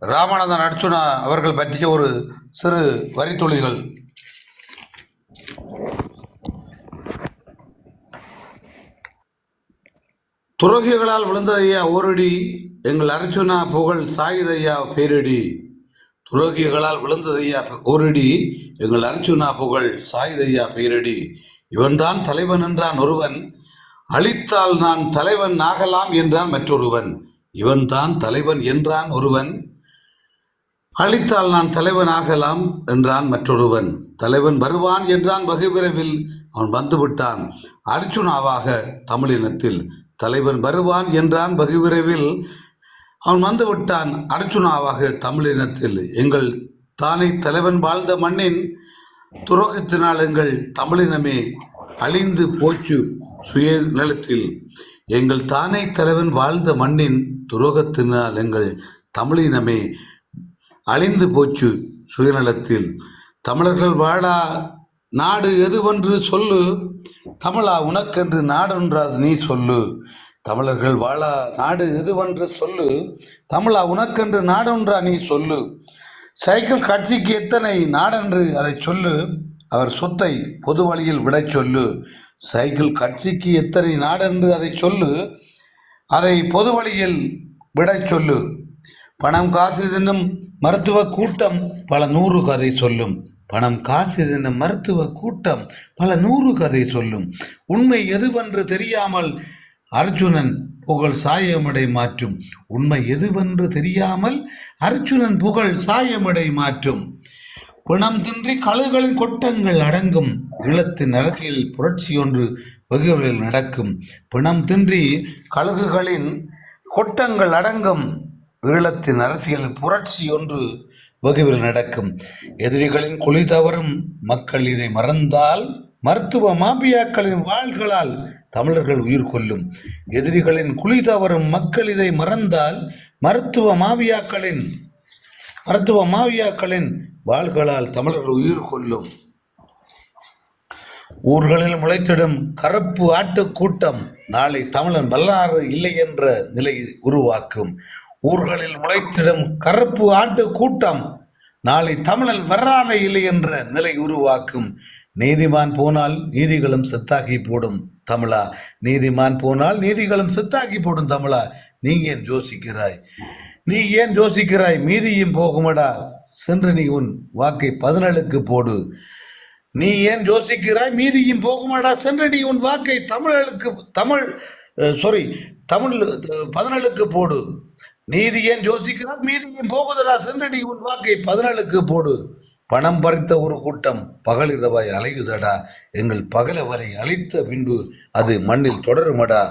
ராமநாதன் அர்ச்சுனா அவர்கள் பற்றிய ஒரு சிறு வரித்துளிகள். துரோகிகளால் விழுந்ததையா ஓரடி? எங்கள் அர்ச்சுனா புகழ் சாயுதையா பேரடி? துரோகிகளால் விழுந்ததையா ஓரடி? எங்கள் அர்ச்சுனா புகழ் சாயுதையா பேரடி? இவன்தான் தலைவன் என்றான் ஒருவன். அழித்தால் நான் தலைவன் ஆகலாம் என்றான் மற்றொருவன். இவன்தான் தலைவன் என்றான் ஒருவன். அழித்தால் நான் தலைவன் ஆகலாம் என்றான் மற்றொருவன். தலைவன் வருவான் என்றான் வெகு விரைவில் அவன் வந்துவிட்டான். அர்ச்சுனாவாக தமிழினத்தில் தலைவன் வருவான் என்றான் வெகு விரைவில் அவன் வந்துவிட்டான். அர்ஜுனாவாக தமிழினத்தில் எங்கள் தானே தலைவன் வாழ்ந்த மண்ணின் துரோகத்தினால் எங்கள் தமிழினமே அழிந்து போச்சு. சுய நிலத்தில் எங்கள் தானே தலைவன் வாழ்ந்த மண்ணின் துரோகத்தினால் எங்கள் தமிழினமே அழிந்து போச்சு சுயநலத்தில். தமிழர்கள் வாழா நாடு எதுவென்று சொல்லு தமிழா உனக்கென்று நாடென்றா நீ சொல்லு. தமிழர்கள் வாழா நாடு எதுவென்று சொல்லு தமிழா உனக்கென்று நாடொன்றா நீ சொல்லு. சைக்கிள் கட்சிக்கு எத்தனை நாடென்று அதை சொல்லு. அவர் சொத்தை பொது வழியில் விடச் சொல்லு. சைக்கிள் கட்சிக்கு எத்தனை நாடென்று அதை சொல்லு. அதை பொது வழியில் விடச் சொல்லு. பணம் காசு தின்னும் மருத்துவ கூட்டம் பல நூறு கதை சொல்லும். பணம் காசு தின்னும் மருத்துவ கூட்டம் பல நூறு கதை சொல்லும். உண்மை எதுவென்று தெரியாமல் அர்ஜுனன் புகழ் சாயமடை மாற்றும். உண்மை எதுவென்று தெரியாமல் அர்ஜுனன் புகழ் சாயமடை மாற்றும். பிணம் தின்றி கழுகளின் கொட்டங்கள் அடங்கும். ஈழத்தின் அரசியல் புரட்சி ஒன்று வெகுவில் நடக்கும். பிணம் தின்றி கழுகுகளின் கொட்டங்கள் அடங்கும். ஈழத்தின் அரசியல் புரட்சி ஒன்று வெகுவில் நடக்கும். எதிரிகளின் குழி தவறும் மக்கள் இதை மறந்தால் மருத்துவ மாபியாக்களின் வாள்களால் தமிழர்கள் உயிர் கொள்ளும் எதிரிகளின் குழி தவறும் மக்கள் இதை மறந்தால் மருத்துவ மாபியாக்களின் மருத்துவ மாவியாக்களின் வாள்களால் தமிழர்கள் உயிர் கொள்ளும். ஊர்களில் முளைத்திடும் கருப்பு ஆட்டுக் கூட்டம் நாளை தமிழன் வரலாறு இல்லை என்ற நிலை உருவாக்கும். ஊர்களில் முளைத்திடும் கருப்பு ஆட்டு கூட்டம் நாளை தமிழன் வரலாறு இல்லை என்ற நிலை உருவாக்கும். நீதிமான் போனால் நீதிகளும் செத்தாகி போடும் தமிழா. நீதிமான் போனால் நீதிகளும் செத்தாகி போடும் தமிழா. நீங்க ஏன் யோசிக்கிறாய்? நீ ஏன் யோசிக்கிறாய்? மீதியும் போகுமடா. சென்று நீ உன் வாக்கை பதினேழுக்கு போடு. நீ ஏன் யோசிக்கிறாய்? மீதியும் போகுமாடா. சென்று நீ உன் வாக்கை தமிழலுக்கு தமிழ் சாரி தமிழ் பதினேழுக்கு போடு. நீதி ஏன் யோசிக்கிறாய்? மீதியும் போகுதடா. சென்று நீ உன் வாக்கை பதினேழுக்கு போடு. பணம் பறித்த ஒரு கூட்டம் பகலிரவாய் அலையுதடா. எங்கள் பகலவரை அழித்த பின்பு அது மண்ணில் தொடருமடா.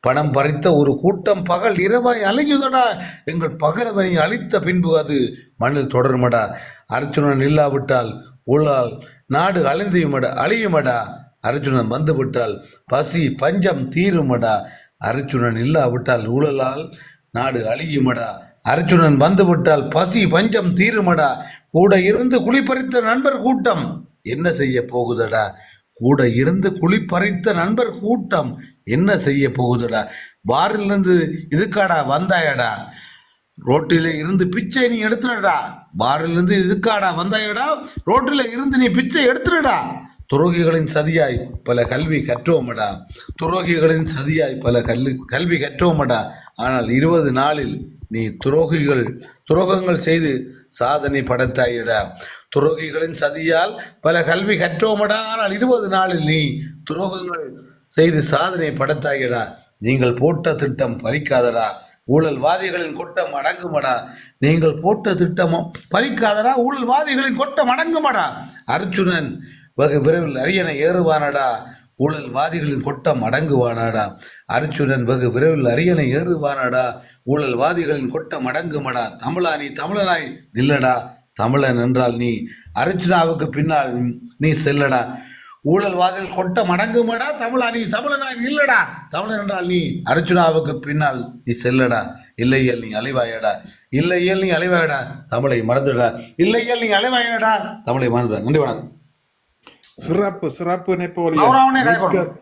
பணம் பறித்த ஒரு கூட்டம் பகல் இரவாய் அலையுதடா. எங்கள் பகலவரை அழித்த பின்பு அது மண்ணில் தொடருமடா. அர்ஜுனன் இல்லாவிட்டால் உள்ளால் நாடு அழிந்தியுமடா அழியுமடா. அர்ஜுனன் வந்துவிட்டால் பசி பஞ்சம் தீருமடா. அர்ஜுனன் இல்லாவிட்டால் ஊழலால் நாடு அழியுமடா. அர்ஜுனன் வந்துவிட்டால் பசி பஞ்சம் தீருமடா. கூட இருந்து குளிப்பறித்த நண்பர் கூட்டம். என்ன செய்ய போகுதடா? கூட இருந்து குளிப்பறித்த நண்பர் கூட்டம். என்ன செய்ய போகுதடா? பாரிலிருந்து இதுக்காடா வந்தாயடா? ரோட்டில் இருந்து பிச்சை நீ எடுத்துடா பாரிலிருந்து இதுக்காடா வந்தாயடா? ரோட்டில் இருந்து நீ பிச்சை எடுத்துடா துரோகிகளின் சதியாய் பல கல்வி கற்றோமடா. துரோகிகளின் சதியாய் பல கல்வி கல்வி கற்றோமடா. ஆனால் இருபது நாளில் நீ துரோகிகள் துரோகங்கள் செய்து சாதனை படைத்தாயிடா. துரோகிகளின் சதியால் பல கல்வி கற்றோமடா ஆனால் இருபது நாளில் நீ துரோகங்கள் செய்து சாதனை படைத்தாயிடா. நீங்கள் போட்ட திட்டம் பலிக்காதடா. ஊழல்வாதிகளின் கொட்டம் அடங்குமடா. நீங்கள் போட்ட திட்டமும் பலிக்காதடா. ஊழல்வாதிகளின் கொட்டம் அடங்குமடா. அர்ஜுனன் வெகு விரைவில் அரியணை ஏறுவானடா. ஊழல்வாதிகளின் கொட்டம் அடங்குவானாடா. அர்ஜுனன் வெகு விரைவில் அரியணை ஏறுவானாடா. ஊழல்வாதிகளின் கொட்டம் அடங்குமடா. தமிழா நீ தமிழனாய் நில்லடா. தமிழன் என்றால் நீ அர்ஜுனாவுக்கு பின்னால் நீ செல்லடா. ஊழல்வாதிகள் கொட்டம் அடங்குமடா. தமிழா நீ தமிழனாய் நில்லடா. தமிழன் என்றால் நீ அர்ஜுனாவுக்கு பின்னால் நீ செல்லடா. இல்லையல் நீ அலைவாயடா. இல்லையல் நீ அலைவாயடா. தமிழை மறந்துடா. இல்லையல் நீ அலைவாயடா. தமிழை மறந்துடா. நன்றி வணக்கம். சிறப்பு சிறப்பு நெப்போலியன்